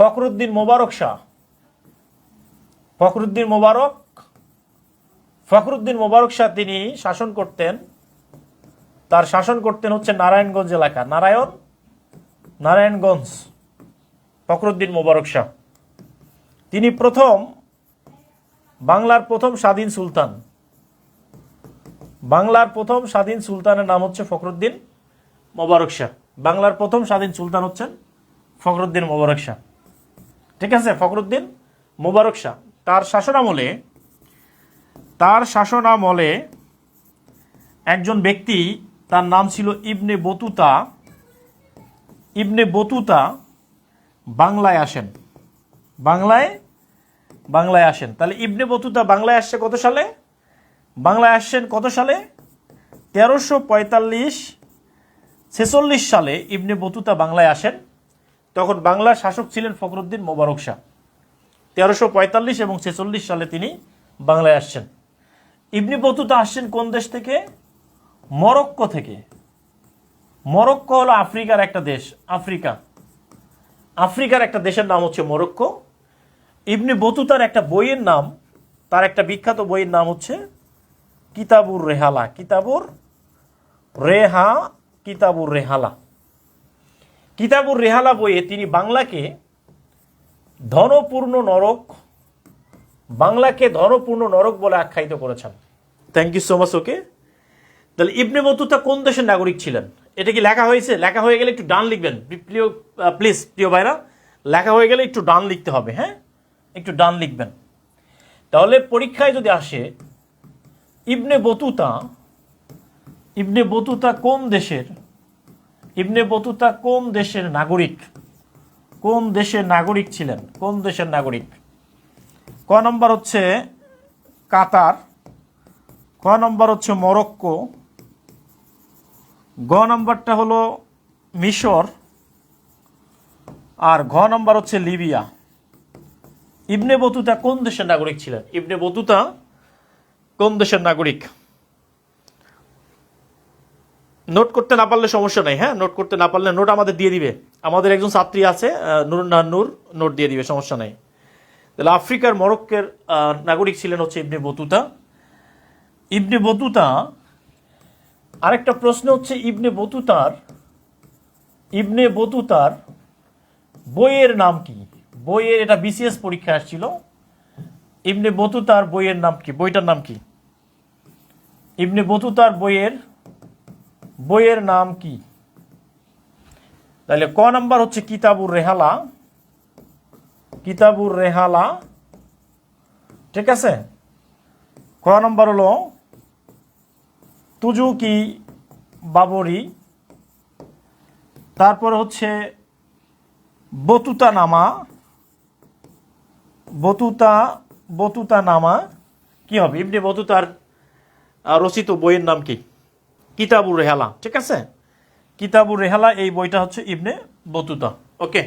ফখরুদ্দিন মোবারক শাহ। ফখরুদ্দিন মোবারক ফখরুদ্দিন মোবারক শাহ তিনি শাসন করতেন। তার শাসন করতেন হচ্ছে নারায়ণগঞ্জ এলাকা, নারায়ণ, নারায়ণগঞ্জ, ফখরুদ্দিন মোবারক শাহ। তিনি প্রথম বাংলার প্রথম স্বাধীন সুলতান। বাংলার প্রথম স্বাধীন সুলতানের নাম হচ্ছে ফখরুদ্দিন মোবারক শাহ। বাংলার প্রথম স্বাধীন সুলতান হচ্ছেন ফখরুদ্দিন মোবারক শাহ। ঠিক আছে, ফখরুদ্দিন? মোবারক শাহ। তার শাসনামলে তার শাসনামলে একজন ব্যক্তি, তার নাম ছিল ইবনে বতুতা। ইবনে বতুতা বাংলায় আসেন। বাংলায় বাংলায় আসেন। তাহলে ইবনে বতুতা বাংলায় আসছে কত সালে? বাংলায় আসছেন কত সালে? তেরোশো পঁয়তাল্লিশ ছেচল্লিশ সালে ইবনে বতুতা বাংলায় আসেন। তখন বাংলার শাসক ছিলেন ফখরুদ্দিন মোবারক শাহ। তেরোশো পঁয়তাল্লিশ এবং ছেচল্লিশ সালে তিনি বাংলায় আসছেন। ইবনি বতুতা আসছেন কোন দেশ থেকে? মরক্কো থেকে। মরক্কো হলো আফ্রিকার একটা দেশ, আফ্রিকা। আফ্রিকার একটা দেশের নাম হচ্ছে মরক্কো। ইবনে বতুতার একটা বইয়ের নাম, তার একটা বিখ্যাত বইয়ের নাম হচ্ছে কিতাবুর রেহালা। কিতাবুর রেহা, কিতাবুর রেহালা। কিতাবুর রেহালা বইয়ে তিনি বাংলাকে ধনপূর্ণ নরক, বাংলাকে ধনপূর্ণ নরক বলে আখ্যায়িত করেছেন। Thank you so much okay তাহলে ইবনে বতুতা কোন দেশের নাগরিক ছিলেন? এটা কি লেখা হয়েছে? লেখা হয়ে গেলে একটু ডান লিখবেন। প্রিয় প্লিজ প্রিয় ভাইরা, লেখা হয়ে গেলে একটু ডান লিখতে হবে হ্যাঁ? একটু ডান লিখবেন। তাহলে পরীক্ষায় যদি আসে, ইবনে বতুতা ইবনে বতুতা কোন দেশের ইবনে বতুতা কোন দেশের নাগরিক? কোন দেশের নাগরিক ছিলেন? কোন দেশের নাগরিক? ক নম্বর হচ্ছে কাতার ক নম্বর হচ্ছে মরক্কো, গ নম্বরটা হলো মিশর, আর ঘ নম্বর হচ্ছে লিবিয়া। ইবনে বতুতা কোন দেশের নাগরিক ছিলেন? ইবনে বতুতা কোন দেশের নাগরিক? নোট করতে না পারলে সমস্যা নেই হ্যাঁ? নোট করতে না পারলে নোট আমাদের দিয়ে দিবে। আমাদের একজন ছাত্রী আছে নুর নাহার নোট দিয়ে দিবে, সমস্যা নেই। তাহলে আফ্রিকার মরক্কের নাগরিক ছিলেন হচ্ছে ইবনে বতুতা। ইবনে বতুতা, আরেকটা প্রশ্ন হচ্ছে ইবনে বতুতার ইবনে বতুতার বইয়ের নাম কি? বইয়ের, এটা বিসিএস পরীক্ষা আসছিল। ইবনে বতুতার বইয়ের নাম কি? বইটার নাম কি? ইবনে বতুতার বইয়ের বইয়ের নাম কি? তাহলে ক নাম্বার হচ্ছে কিতাবুর রেহালা। কিতাবুর রেহালা। ঠিক আছে? ক নম্বর হলো তুজুকি বাবরি? তারপর হচ্ছে বতুতা নামা বতুতা বতুতা নামা কি হবে? ইবনে বতুতার রচিত বইয়ের নাম কি? কিতাবুর রেহালা ঠিক আছে? কিতাবুর রেহালা এই বইটা হচ্ছে ইবনে বতুতা। ওকে